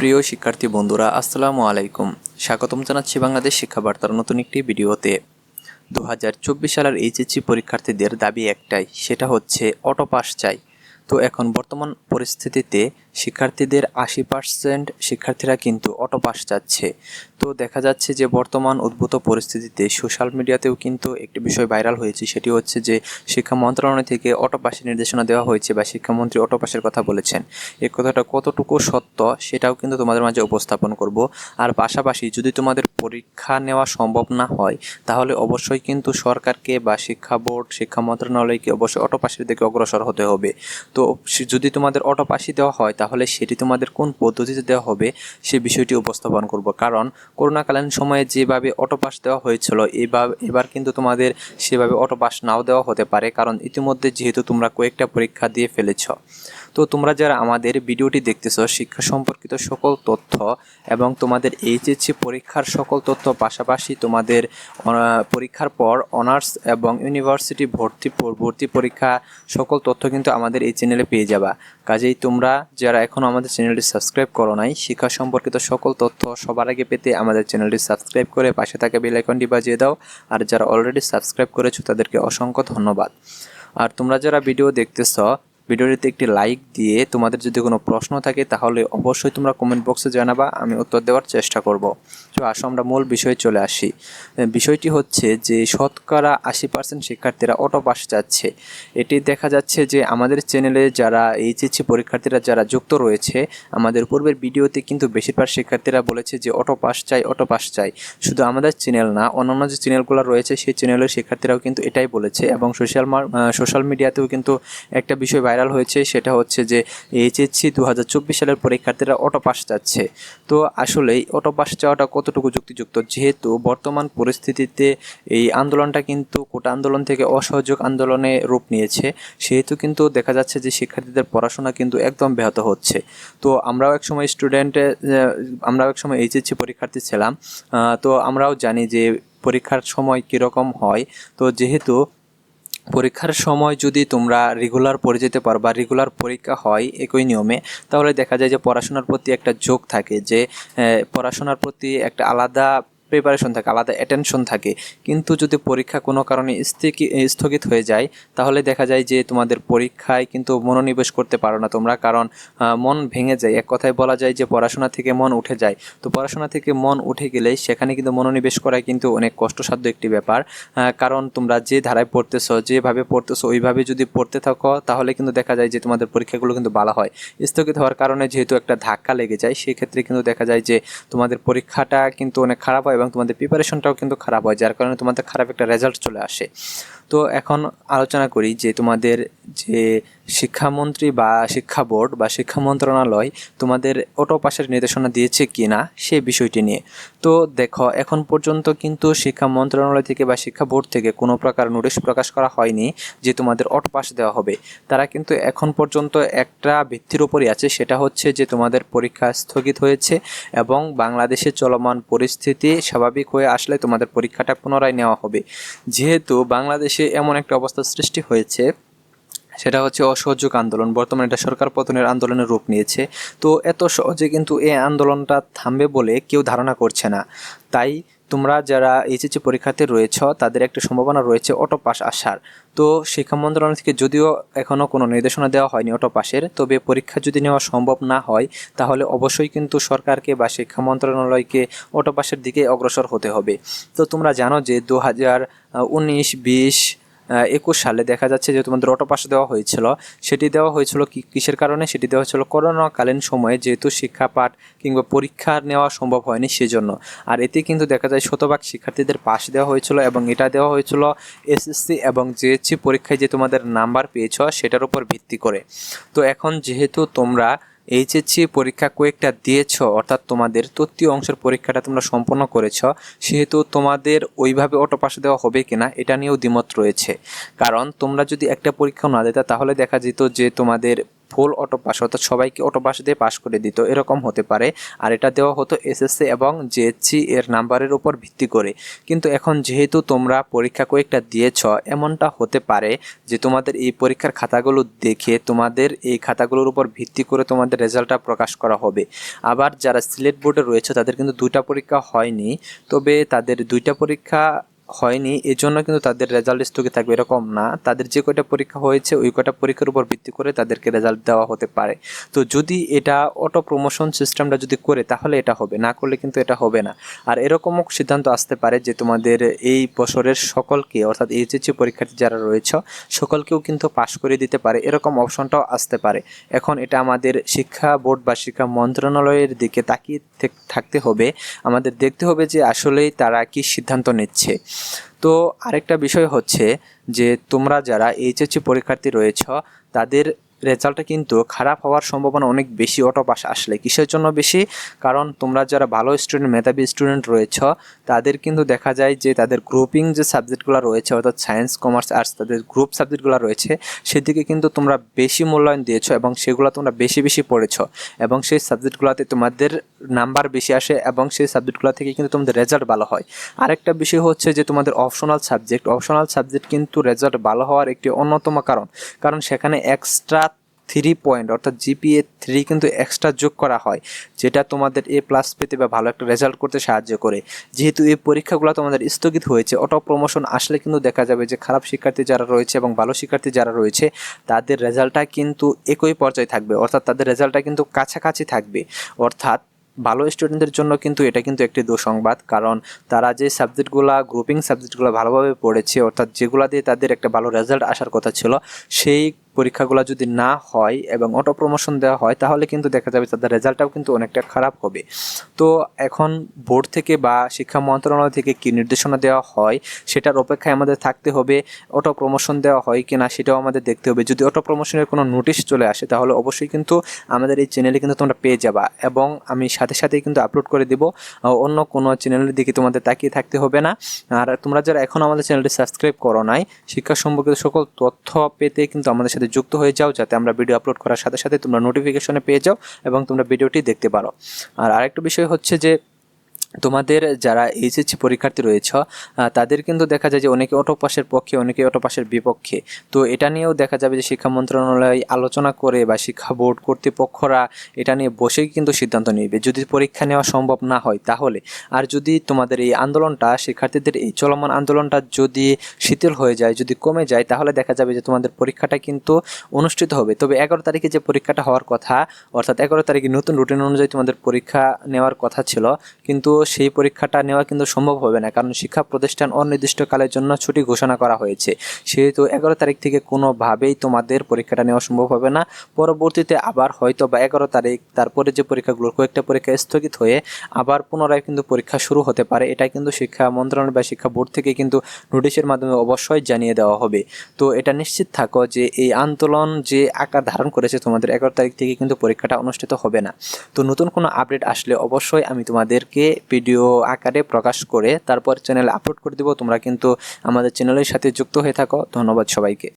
প্রিয় শিক্ষার্থী বন্ধুরা, আসসালামু আলাইকুম। স্বাগতম জানাচ্ছি বাংলাদেশ শিক্ষাবার্তার নতুন একটি ভিডিওতে। দু হাজার চব্বিশ সালের এইচএসসি পরীক্ষার্থীদের দাবি একটাই, সেটা হচ্ছে অটো পাস চাই। তো এখন বর্তমান পরিস্থিতিতে শিক্ষার্থীদের আশি পার্সেন্ট শিক্ষার্থীরা কিন্তু অটো পাস চাচ্ছে। তো দেখা যাচ্ছে যে বর্তমান উদ্ভূত পরিস্থিতিতে সোশ্যাল মিডিয়াতেও কিন্তু একটি বিষয় ভাইরাল হয়েছে, সেটি হচ্ছে যে শিক্ষা মন্ত্রণালয় থেকে অটো পাসের নির্দেশনা দেওয়া হয়েছে বা শিক্ষামন্ত্রী অটো পাসের কথা বলেছেন। এই কথাটা কতটুকু সত্য সেটাও কিন্তু তোমাদের মাঝে উপস্থাপন করব। আর পাশাপাশি যদি তোমাদের পরীক্ষা নেওয়া সম্ভব না হয়, তাহলে অবশ্যই কিন্তু সরকারকে বা শিক্ষা বোর্ড, শিক্ষা মন্ত্রণালয়কে অবশ্যই অটো পাসের দিকে অগ্রসর হতে হবে। তো যদি তোমাদের অটো পাসই দেওয়া হয়, তাহলে সেটি তোমাদের কোন পদ্ধতিতে দেওয়া হবে সে বিষয়টি উপস্থাপন করব। কারণ করোনাকালীন সময়ে যেভাবে অটো পাস দেওয়া হয়েছিল, এবার এবার কিন্তু তোমাদের সেভাবে অটো পাস নাও দেওয়া হতে পারে। কারণ ইতিমধ্যে যেহেতু তোমরা কয়েকটা পরীক্ষা দিয়ে ফেলেছ। তো তোমরা যারা আমাদের ভিডিওটি দেখতেছো, শিক্ষা সম্পর্কিত সকল তথ্য এবং তোমাদের এইচএসসি পরীক্ষার সকল তথ্য পাশাপাশি তোমাদের পরীক্ষার পর অনার্স এবং ইউনিভার্সিটি ভর্তি ভর্তি পরীক্ষা সকল তথ্য কিন্তু আমাদের এই চ্যানেলে পেয়ে যাবা। কাজেই তোমরা যারা এখনও আমাদের চ্যানেলটি সাবস্ক্রাইব করো নাই, শিক্ষা সম্পর্কিত সকল তথ্য সবার আগে পেতে আমাদের চ্যানেলটি সাবস্ক্রাইব করে পাশে থাকা বেল আইকনটি বাজিয়ে দাও। আর যারা অলরেডি সাবস্ক্রাইব করেছ, তাদেরকে অসংখ্য ধন্যবাদ। আর তোমরা যারা ভিডিও দেখতেছ ভিডিওটিতে একটি লাইক দিয়ে তোমাদের যদি কোনো প্রশ্ন থাকে, তাহলে অবশ্যই তোমরা কমেন্ট বক্সে জানাবা, আমি উত্তর দেওয়ার চেষ্টা করব। তো আসো, আমরা মূল বিষয়ে চলে আসি। বিষয়টি হচ্ছে যে, শতকরা আশি পার্সেন্ট শিক্ষার্থীরা অটো পাস যাচ্ছে এটি দেখা যাচ্ছে যে, আমাদের চ্যানেলে যারা এইচএসসি পরীক্ষার্থীরা যারা যুক্ত রয়েছে, আমাদের পূর্বের ভিডিওতে কিন্তু বেশিরভাগ শিক্ষার্থীরা বলেছে যে অটো পাস চাই অটো পাস চাই। শুধু আমাদের চ্যানেল না, অন্যান্য যে চ্যানেলগুলো রয়েছে, সেই চ্যানেলের শিক্ষার্থীরাও কিন্তু এটাই বলেছে এবং সোশ্যাল সোশ্যাল মিডিয়াতেও কিন্তু একটা বিষয় হয়েছে, সেটা হচ্ছে যে এইচএসসি দু হাজার চব্বিশ সালের পরীক্ষার্থীরা অটো পাস যাচ্ছে তো আসলেই অটো পাস চাওয়াটা কতটুকু যুক্তিযুক্ত? যেহেতু বর্তমান পরিস্থিতিতে এই আন্দোলনটা কিন্তু কোটা আন্দোলন থেকে অসহযোগ আন্দোলনে রূপ নিয়েছে, সেহেতু কিন্তু দেখা যাচ্ছে যে শিক্ষার্থীদের পড়াশোনা কিন্তু একদম ব্যাহত হচ্ছে। তো আমরাও একসময় স্টুডেন্টে আমরাও একসময় এইচএসসি পরীক্ষার্থী ছিলাম তো আমরাও জানি যে পরীক্ষার সময় কীরকম হয়। তো যেহেতু পরীক্ষার সময় যদি তোমরা রেগুলার পড়ে যেতে পারো বা রেগুলার পরীক্ষা হয় একই নিয়মে, তাহলে দেখা যায় যে পড়াশোনার প্রতি একটা যোগ থাকে যে পড়াশোনার প্রতি একটা আলাদা প্রিপারেশন থাকে, আলাদা অ্যাটেনশন থাকে। কিন্তু যদি পরীক্ষা কোনো কারণে স্থগি- স্থগিত হয়ে যায়, তাহলে দেখা যায় যে তোমাদের পরীক্ষায় কিন্তু মনোনিবেশ করতে পারো না তোমরা। কারণ মন ভেঙে যায়। এক কথায় বলা যায় যে পড়াশোনা থেকে মন উঠে যায়। তো পড়াশোনা থেকে মন উঠে গেলে সেখানে কিন্তু মনোনিবেশ করা কিন্তু অনেক কষ্টসাধ্য একটি ব্যাপার। কারণ তোমরা যে ধারায় পড়তেছো, যেভাবে পড়তেছো, ওইভাবে যদি পড়তে থাকো, তাহলে কিন্তু দেখা যায় যে তোমাদের পরীক্ষাগুলো কিন্তু ভালো হয়। স্থগিত হওয়ার কারণে যেহেতু একটা ধাক্কা লেগে যায় সেই ক্ষেত্রে কিন্তু দেখা যায় যে তোমাদের পরীক্ষাটা কিন্তু অনেক খারাপ হয় এবং তোমাদের প্রিপারেশনটাও কিন্তু খারাপ হয় যার কারণে তোমাদের খারাপ একটা রেজাল্ট চলে আসে। তো এখন আলোচনা করি যে তোমাদের যে শিক্ষামন্ত্রী বা শিক্ষা বোর্ড বা শিক্ষা মন্ত্রণালয় তোমাদের অটো পাসের নির্দেশনা দিয়েছে কি না সেই বিষয়টি নিয়ে। তো দেখো, এখন পর্যন্ত কিন্তু শিক্ষা মন্ত্রণালয় থেকে বা শিক্ষা বোর্ড থেকে কোনো প্রকার নোটিশ প্রকাশ করা হয়নি যে তোমাদের অটো পাস দেওয়া হবে। তারা কিন্তু এখন পর্যন্ত একটা ভিত্তির উপরই আছে, সেটা হচ্ছে যে তোমাদের পরীক্ষা স্থগিত হয়েছে এবং বাংলাদেশে চলমান পরিস্থিতি স্বাভাবিক হয়ে আসলে তোমাদের পরীক্ষাটা পুনরায় নেওয়া হবে। যেহেতু বাংলাদেশে এমন একটা অবস্থা সৃষ্টি হয়েছে, সেটা হচ্ছে অসহযোগ আন্দোলন। বর্তমানে এটা সরকার পতনের আন্দোলনের রূপ নিয়েছে। তো এত সহজে কিন্তু এই আন্দোলনটা থামবে বলে কেউ ধারণা করছে না। তাই তোমরা যারা এইচএসসি পরীক্ষাতে রয়েছ, তাদের একটা সম্ভাবনা রয়েছে অটো পাস আসার। তো শিক্ষা মন্ত্রণালয় থেকে যদিও এখনও কোনো নির্দেশনা দেওয়া হয়নি অটো পাসের তবে পরীক্ষা যদি নেওয়া সম্ভব না হয়, তাহলে অবশ্যই কিন্তু সরকারকে বা শিক্ষা মন্ত্রণালয়কে অটো পাসের দিকে অগ্রসর হতে হবে। তো তোমরা জানো যে দু হাজার উনিশ, বিশ একুশ সালে দেখা যাচ্ছে যে তোমাদের অটো পাস দেওয়া হয়েছিল। সেটি দেওয়া হয়েছিল কিসের কারণে? সেটি দেওয়া হয়েছিল করোনাকালীন সময়ে যেহেতু শিক্ষা পাঠ কিংবা পরীক্ষা নেওয়া সম্ভব হয়নি সেজন্য। আর এতে কিন্তু দেখা যায় শতভাগ শিক্ষার্থীদের পাস দেওয়া হয়েছিল এবং এটা দেওয়া হয়েছিল এসএসসি এবং জিএসসি পরীক্ষায় যে তোমাদের নাম্বার পেয়েছ সেটার উপর ভিত্তি করে। তো এখন যেহেতু তোমরা এইচএসসি পরীক্ষা কয়েকটা দিয়েছ, অর্থাৎ তোমাদের তৃতীয় অংশের পরীক্ষাটা তোমরা সম্পন্ন করেছ, সেহেতু তোমাদের ওইভাবে অটো পাস দেওয়া হবে কিনা এটা নিয়েও দ্বিমত রয়েছে। কারণ তোমরা যদি একটা পরীক্ষা না দিতে, তাহলে দেখা যেত যে তোমাদের ফুল অটো পাস অর্থাৎ সবাইকে অটো পাস দিয়ে পাস করে দিত, এরকম হতে পারে। আর এটা দেওয়া হতো এসএসসি এবং জেএসসি এর নাম্বারের উপর ভিত্তি করে। কিন্তু এখন যেহেতু তোমরা পরীক্ষা কয়েকটা দিয়েছ, এমনটা হতে পারে যে তোমাদের এই পরীক্ষার খাতাগুলো দেখে তোমাদের এই খাতাগুলোর উপর ভিত্তি করে তোমাদের রেজাল্টটা প্রকাশ করা হবে। আবার যারা সিলেট বোর্ডে রয়েছে, তাদের কিন্তু দুইটা পরীক্ষা হয়নি, তবে তাদের দুইটা পরীক্ষা হয়নি, এজন্য কিন্তু তাদের রেজাল্ট স্থগিত থাকবে, এরকম না। তাদের যে কয়টা পরীক্ষা হয়েছে, ওই কয়টা পরীক্ষার উপর ভিত্তি করে তাদেরকে রেজাল্ট দেওয়া হতে পারে। তো যদি এটা অটো প্রমোশন সিস্টেমটা যদি করে, তাহলে এটা হবে, না করলে কিন্তু এটা হবে না। আর এরকমও সিদ্ধান্ত আসতে পারে যে তোমাদের এই বছরের সকলকে, অর্থাৎ এইচএসসি পরীক্ষার্থী যারা রয়েছে, সকলকেও কিন্তু পাশ করে দিতে পারে, এরকম অপশনটাও আসতে পারে। এখন এটা আমাদের শিক্ষা বোর্ড বা শিক্ষা মন্ত্রণালয়ের দিকে তাকিয়ে থাকতে হবে। আমাদের দেখতে হবে যে আসলেই তারা কি সিদ্ধান্ত নিচ্ছে। তো আরেকটা বিষয় হচ্ছে যে তোমরা যারা এইচএসসি পরীক্ষার্থী রয়েছ তাদের রেজাল্টটা কিন্তু খারাপ হওয়ার সম্ভাবনা অনেক বেশি অটো পাস আসলে। কিসের জন্য বেশি? কারণ তোমরা যারা ভালো স্টুডেন্ট মেধাবী স্টুডেন্ট রয়েছ, তাদের কিন্তু দেখা যায় যে তাদের গ্রুপিং যে সাবজেক্টগুলো রয়েছে, অর্থাৎ সায়েন্স কমার্স আর্টস তাদের গ্রুপ সাবজেক্টগুলো রয়েছে, সেদিকে কিন্তু তোমরা বেশি মূল্যায়ন দিয়েছ এবং সেগুলো তোমরা বেশি বেশি পড়েছো এবং সেই সাবজেক্টগুলোতে তোমাদের নাম্বার বেশি আসে এবং সেই সাবজেক্টগুলো থেকে কিন্তু তোমাদের রেজাল্ট ভালো হয়। আরেকটা বিষয় হচ্ছে যে তোমাদের অপশনাল সাবজেক্ট অপশনাল সাবজেক্ট কিন্তু রেজাল্ট ভালো হওয়ার একটি অন্যতম কারণ। কারণ সেখানে এক্সট্রা থ্রি পয়েন্ট অর্থাৎ জিপিএ থ্রি কিন্তু এক্সট্রা যোগ করা হয়, যেটা তোমাদের এ প্লাস পেতে বা ভালো একটা রেজাল্ট করতে সাহায্য করে। যেহেতু এই পরীক্ষাগুলো তোমাদের স্থগিত হয়েছে অটো প্রমোশন আসলে কিন্তু দেখা যাবে যে খারাপ শিক্ষার্থী যারা রয়েছে এবং ভালো শিক্ষার্থী যারা রয়েছে, তাদের রেজাল্টটা কিন্তু একই পর্যায়ে থাকবে, অর্থাৎ তাদের রেজাল্টটা কিন্তু কাছাকাছি থাকবে। অর্থাৎ ভালো স্টুডেন্টদের জন্য কিন্তু এটা কিন্তু একটি দুঃসংবাদ, কারণ তারা যে সাবজেক্টগুলো গ্রুপিং সাবজেক্টগুলো ভালোভাবে পড়েছে, অর্থাৎ যেগুলো দিয়ে তাদের একটা ভালো রেজাল্ট আসার কথা ছিল, সেই পরীক্ষাগুলো যদি না হয় এবং অটো প্রমোশন দেওয়া হয়, তাহলে কিন্তু দেখা যাবে তাদের রেজাল্টটাও কিন্তু অনেকটা খারাপ হবে। তো এখন বোর্ড থেকে বা শিক্ষা মন্ত্রণালয় থেকে কি নির্দেশনা দেওয়া হয়, সেটার অপেক্ষায় আমাদের থাকতে হবে। অটো প্রমোশন দেওয়া হয় কি না সেটাও আমাদের দেখতে হবে। যদি অটো প্রমোশনের কোনো নোটিশ চলে আসে, তাহলে অবশ্যই কিন্তু আমাদের এই চ্যানেলে কিন্তু তোমরা পেয়ে যাবা এবং আমি সাথে সাথেই কিন্তু আপলোড করে দেবো। অন্য কোনো চ্যানেলের দিকে তোমাদের তাকিয়ে থাকতে হবে না। আর তোমরা যারা এখন আমাদের চ্যানেলটি সাবস্ক্রাইব করো নাই, শিক্ষা সম্পর্কিত সকল তথ্য পেতে কিন্তু আমাদের সাথে যুক্ত হয়ে যাও যাতে আমরা ভিডিও আপলোড করার সাথে সাথে তোমরা নোটিফিকেশনে পেয়ে যাও এবং তোমরা ভিডিওটি দেখতে পারো। আর আরেকটা বিষয় হচ্ছে যে তোমাদের যারা এইচএসসি পরীক্ষার্থী রয়েছ তাদের কিন্তু দেখা যায় যে অনেকে অটো পাসের পক্ষে, অনেকে অটো পাসের বিপক্ষে। তো এটা নিয়েও দেখা যাবে যে শিক্ষা মন্ত্রণালয় আলোচনা করে বা শিক্ষা বোর্ড কর্তৃপক্ষরা এটা নিয়ে বসেই কিন্তু সিদ্ধান্ত নেবে। যদি পরীক্ষা নেওয়া সম্ভব না হয় তাহলে। আর যদি তোমাদের এই আন্দোলনটা, শিক্ষার্থীদের এই চলমান আন্দোলনটা যদি শিথিল হয়ে যায়, যদি কমে যায়, তাহলে দেখা যাবে যে তোমাদের পরীক্ষাটা কিন্তু অনুষ্ঠিত হবে। তবে এগারো তারিখে যে পরীক্ষাটা হওয়ার কথা, অর্থাৎ এগারো তারিখে নতুন রুটিন অনুযায়ী তোমাদের পরীক্ষা নেওয়ার কথা ছিল, কিন্তু সেই পরীক্ষাটা নেওয়া কিন্তু সম্ভব হবে না, কারণ শিক্ষা প্রতিষ্ঠান অনির্দিষ্টকালের জন্য ছুটি ঘোষণা করা হয়েছে। সেহেতু এগারো তারিখ থেকে কোনোভাবেই তোমাদের পরীক্ষাটা নেওয়া সম্ভব হবে না। পরবর্তীতে আবার হয়তো বা এগারো তারিখ তারপরে যে পরীক্ষাগুলো, কয়েকটা পরীক্ষা স্থগিত হয়ে আবার পুনরায় কিন্তু পরীক্ষা শুরু হতে পারে। এটা কিন্তু শিক্ষা মন্ত্রণালয় বা শিক্ষা বোর্ড থেকে কিন্তু নোটিশের মাধ্যমে অবশ্যই জানিয়ে দেওয়া হবে। তো এটা নিশ্চিত থাকো যে এই আন্দোলন যে আকার ধারণ করেছে তোমাদের এগারো তারিখ থেকে কিন্তু পরীক্ষাটা অনুষ্ঠিত হবে না। তো নতুন কোনো আপডেট আসলে অবশ্যই আমি তোমাদেরকে ভিডিও আকারে প্রকাশ করে তারপর চ্যানেলে আপলোড করে দিব। তোমরা কিন্তু আমাদের চ্যানেলের সাথে যুক্ত হয়ে থাকো। ধন্যবাদ সবাইকে।